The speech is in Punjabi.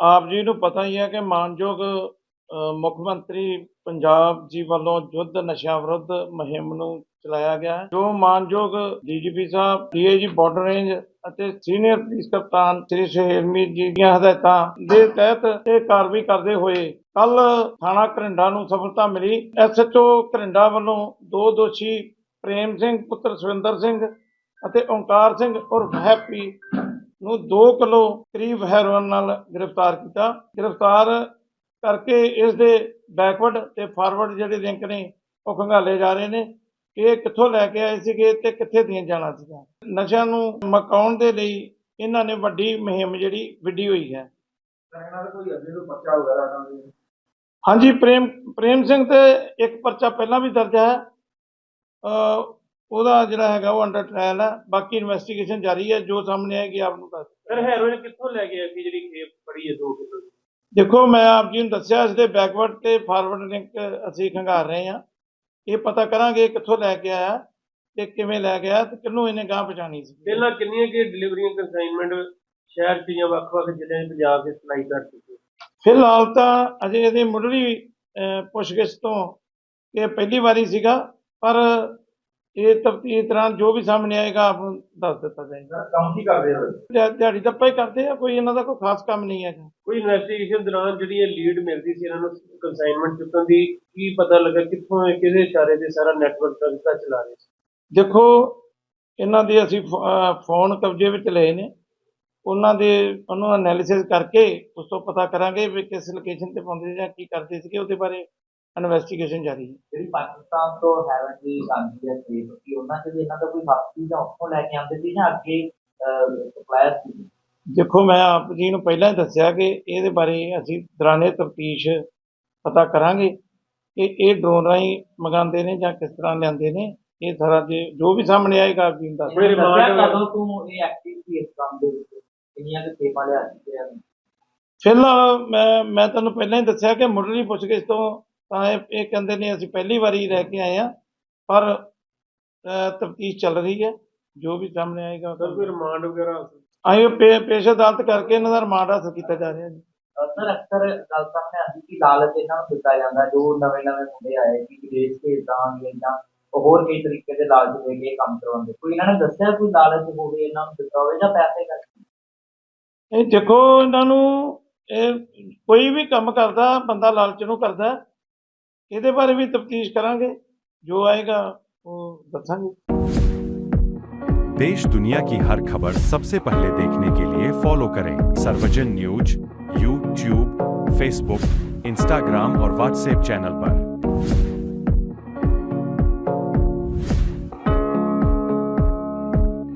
ਆਪ ਜੀ ਨੂੰ ਪਤਾ ਹੀ ਹੈ ਕਿ ਮਾਨਯੋਗ ਮੁੱਖ ਮੰਤਰੀ ਪੰਜਾਬ ਜੀ ਵੱਲੋਂ ਯੁੱਧ ਨਸ਼ਿਆਂ ਵਿਰੁੱਧ ਮੁਹਿੰਮ ਨੂੰ ਚਲਾਇਆ ਗਿਆ ਹੈ। ਜੋ ਮਾਨਯੋਗ ਡੀਜੀਪੀ ਸਾਹਿਬ, ਡੀਏਜੀ ਬਾਰਡਰ ਰੇਂਜ ਅਤੇ ਸੀਨੀਅਰ ਪੁਲਿਸ ਕਪਤਾਨ ਸ੍ਰੀ ਸੁਹੇਲਮੀਤ ਜੀ ਦੀਆਂ ਹਦਾਇਤਾਂ ਦੇ ਤਹਿਤ ਇਹ ਕਾਰਵਾਈ ਕਰਦੇ ਹੋਏ ਕੱਲ ਥਾਣਾ ਘਰਿੰਡਾ ਨੂੰ ਸਫਲਤਾ ਮਿਲੀ। ਐਸਐਚਓ ਘਰਿੰਡਾ ਵੱਲੋਂ ਦੋ ਦੋਸ਼ੀ ਪ੍ਰੇਮ ਸਿੰਘ, ਪੁੱਤਰ ਸੁਰਿੰਦਰ ਸਿੰਘ ਅਤੇ ਓਂਕਾਰ ਸਿੰਘ ਉਰਫ ਹੈਪੀ ਨੂੰ 2 ਕਿਲੋ ਕਰੀਬ ਹੈਰੋਇਨ ਨਾਲ ਗ੍ਰਿਫਤਾਰ ਕੀਤਾ। ਗ੍ਰਿਫਤਾਰ ਕਰਕੇ ਇਸ ਦੇ ਬੈਕਵਰਡ ਤੇ ਫਾਰਵਰਡ ਜਿਹੜੇ ਲਿੰਕ ਨੇ ਉਹ ਖੰਗਾਲੇ ਜਾ ਰਹੇ ਨੇ ਕਿ ਇਹ ਕਿੱਥੋਂ ਲੈ ਕੇ ਆਏ ਸੀਗੇ ਤੇ ਕਿੱਥੇ ਦੀਆਂ ਜਾਣਾ ਸੀਗਾ। ਨਸ਼ਿਆਂ ਨੂੰ ਮਕਾਉਣ ਦੇ ਲਈ ਇਹਨਾਂ ਨੇ ਵੱਡੀ ਮੁਹਿੰਮ ਜਿਹੜੀ ਵਿੱਢੀ ਹੋਈ ਹੈ। ਹਾਂਜੀ ਪ੍ਰੇਮ ਪ੍ਰੇਮ ਸਿੰਘ ਤੇ ਇੱਕ ਪਰਚਾ ਪਹਿਲਾਂ ਵੀ ਦਰਜ ਹੈ। ਉਹਦਾ ਜਿਹੜਾ ਹੈਗਾ ਉਹ ਅੰਡਰ ਟ੍ਰਾਇਲ ਹੈ। ਬਾਕੀ ਇਨਵੈਸਟੀਗੇਸ਼ਨ ਜਾਰੀ ਹੈ। ਜੋ ਸਾਹਮਣੇ ਆਏਗੀ ਆਪ ਨੂੰ ਦੱਸ ਸਰ ਹੈਰੋਇਨ ਕਿੱਥੋਂ ਲੈ ਕੇ ਸੀ ਜਿਹੜੀ ਖੇਪ ਫੜੀ ਹੈ 2 ਕਿਲੋ ਦੀ? ਦੇਖੋ ਮੈਂ ਆਪ ਜੀ ਨੂੰ ਦੱਸਿਆ ਇਸ ਦੇ ਬੈਕਵਰਡ ਤੇ ਫਾਰਵਰਡ ਲਿੰਕ ਅਸੀਂ ਖੰਗਾਰ ਰਹੇ ਹਾਂ। ਇਹ ਪਤਾ ਕਰਾਂਗੇ ਕਿੱਥੋਂ ਲੈ ਕੇ ਆਇਆ ਤੇ ਕਿਵੇਂ ਲੈ ਆਇਆ ਤੇ ਕਿਹਨੂੰ ਇਹਨੇ ਗਾਂ ਪਛਾਣੀ ਸੀ। ਪਹਿਲਾਂ ਕਿੰਨੀਆਂ ਕਿ ਡਿਲੀਵਰੀਆਂ ਕੰਸਾਈਨਮੈਂਟ ਸ਼ਹਿਰ 'ਚ ਜਾਂ ਵੱਖ-ਵੱਖ ਜ਼ਿਲ੍ਹਿਆਂ ਪੰਜਾਬ 'ਚ ਸਪਲਾਈ ਕਰ ਚੁੱਕੇ? ਫਿਲਹਾਲ ਤਾਂ ਅਜੇ ਇਹਦੀ ਮੁੱਢਲੀ ਪੁੱਛਗਿੱਛ ਤੋਂ ਇਹ ਪਹਿਲੀ ਵਾਰੀ ਸੀਗਾ ਪਰ ਇਹ ਤਫਤੀਸ਼ ਦੌਰਾਨ ਜੋ ਵੀ ਸਾਹਮਣੇ ਆਏਗਾ ਆਪ ਨੂੰ ਦੱਸ ਦਿੱਤਾ ਜਾਏਗਾ। ਕੰਮ ਕੀ ਕਰਦੇ ਹੋ ਦਿਹਾ- ਦਿਹਾੜੀ ਦੱਪਾ ਹੀ ਕਰਦੇ ਆ ਕੋਈ ਇਹਨਾਂ ਦਾ ਕੋਈ ਖਾਸ ਕੰਮ ਨਹੀਂ ਹੈਗਾ। ਕੋਈ ਇਨਵੈਸਟੀਗੇਸ਼ਨ ਦੌਰਾਨ ਜਿਹੜੀ ਇਹ ਲੀਡ ਮਿਲਦੀ ਸੀ ਇਹਨਾਂ ਨੂੰ ਕੰਸਾਈਨਮੈਂਟ ਚੁੱਕਣ ਦੀ ਕੀ ਪਤਾ ਲੱਗਾ ਕਿੱਥੋਂ ਇਹ ਕਿਹਦੇ ਇਸ਼ਾਰੇ ਤੇ ਸਾਰਾ ਨੈਟਵਰਕ ਤਰੀਕਾ ਚਲਾ ਰਹੇ ਸੀ? ਦੇਖੋ ਇਹਨਾਂ ਦੇ ਅਸੀਂ ਫ- ਅਹ ਫੋਨ ਕਬਜ਼ੇ ਵਿੱਚ ਲਏ ਨੇ। ਉਹਨਾਂ ਦੇ ਉਹਨੂੰ ਐਨਾਲਿਸਿਸ ਕਰਕੇ ਉਸ ਤੋਂ ਪਤਾ ਕਰਾਂਗੇ ਵੀ ਕਿਸ ਲੋਕੇਸ਼ਨ ਤੇ ਪਾਉਂਦੇ ਸੀ ਜਾਂ ਕੀ ਕਰਦੇ ਸੀਗੇ ਉਹਦੇ ਬਾਰੇ ਇਨਵੈਸਟੀਗੇਸ਼ਨ ਜਾਰੀ ਹੈ। ਜਿਹੜੀ ਪਾਕਿਸਤਾਨ ਤੋਂ ਹੈਵਨ ਦੀ ਆਉਂਦੀ ਹੈ ਸੇਬ ਕਿ ਉਹਨਾਂ ਵੀ ਇਹਨਾਂ ਦਾ ਕੋਈ ਹੱਕ ਸੀ ਜਾਂ ਉੱਥੋਂ ਲੈ ਕੇ ਆਉਂਦੇ ਸੀ ਜਾਂ ਅੱਗੇ ਸਪਲਾਇਰ ਸੀ? ਦੇਖੋ ਮੈਂ ਆਪ ਜੀ ਨੂੰ ਪਹਿਲਾਂ ਹੀ ਦੱਸਿਆ ਕਿ ਇਹਦੇ ਬਾਰੇ ਅਸੀਂ ਦੌਰਾਨੇ ਤਫਤੀਸ਼ ਪਤਾ ਕਰਾਂਗੇ ਕਿ ਇਹ ਡਰੋਨ ਰਾਹੀਂ ਮੰਗਾਉਂਦੇ ਨੇ ਜਾਂ ਕਿਸ ਤਰ੍ਹਾਂ ਲਿਆਂਦੇ ਨੇ। ਇਹ ਸਾਰਾ ਜੇ ਜੋ ਵੀ ਸਾਹਮਣੇ ਆਏਗਾ ਆਪ ਜੀ ਨੂੰ ਦੱਸ ਦੱਸਿਆ ਕਦੋਂ ਤੋਂ ਇਹ ਐਕਟਿਵ ਸੀ ਇਸ ਕੰਮ ਦੇ ਵਿੱਚ? ਕਿੰਨੀਆਂ ਕੁ ਸੇਬਾਂ ਲਿਆ ਚੁੱਕੇ ਹਨ ਫਿਲਹਾਲ ਮੈਂ ਮੈਂ ਤੁਹਾਨੂੰ ਪਹਿਲਾਂ ਹੀ ਦੱਸਿਆ ਕਿ ਮੁੱਢਲੀ ਪੁੱਛਗਿੱਛ ਤੋਂ ਤਾਂ ਇਹ ਇਹ ਕਹਿੰਦੇ ਨੇ ਅਸੀਂ ਪਹਿਲੀ ਵਾਰੀ ਲੈ ਕੇ ਆਏ ਹਾਂ ਪਰ ਤਫਤੀਸ਼ ਚੱਲ ਰਹੀ ਹੈ ਜੋ ਵੀ ਸਾਹਮਣੇ ਆਏਗਾ ਸਰ ਕੋਈ ਰਿਮਾਂਡ ਵਗੈਰਾ ਆਇਓ ਪੇਸ਼ ਅਦਾਲਤ ਕਰਕੇ ਇਹਨਾਂ ਦਾ ਰਿਮਾਂਡ ਹਾਸਲ ਕੀਤਾ ਜਾ ਰਿਹਾ ਜੀ। ਸਰ ਅਕਸਰ ਗੱਲ ਸਾਹਮਣੇ ਆਉਂਦੀ ਕਿ ਲਾਲਚ ਇਹਨਾਂ ਨੂੰ ਦਿੱਤਾ ਜਾਂਦਾ ਜੋ ਨਵੇਂ ਨਵੇਂ ਮੁੰਡੇ ਆਏ ਕਿ ਵਿਦੇਸ਼ ਭੇਜ ਦਾਂਗੇ ਜਾਂ ਹੋਰ ਕਈ ਤਰੀਕੇ ਦੇ ਲਾਲਚ ਦੇ ਕੇ ਕੰਮ ਕਰਵਾਉਂਦੇ ਕੋਈ ਇਹਨਾਂ ਨੇ ਦੱਸਿਆ ਕੋਈ ਲਾਲਚ ਹੋਵੇ ਇਹਨਾਂ ਨੂੰ ਦਿੱਤਾ ਹੋਵੇ ਜਾਂ ਪੈਸੇ ਕਰਕੇ ਇਹ ਦੇਖੋ ਇਹਨਾਂ ਨੂੰ ਇਹ ਕੋਈ ਵੀ ਕੰਮ ਕਰਦਾ ਬੰਦਾ ਲਾਲਚ ਨੂੰ ਕਰਦਾ। ਇਹਦੇ ਬਾਰੇ ਵੀ ਤਫਤੀਸ਼ ਕਰਾਂਗੇ ਜੋ ਆਏਗਾ ਉਹ ਦੱਸਾਂਗੇ देश दुनिया की हर खबर सबसे पहले देखने के लिए फॉलो करें Sarvajan news YouTube Facebook Instagram और व्हाट्सएप चैनल पर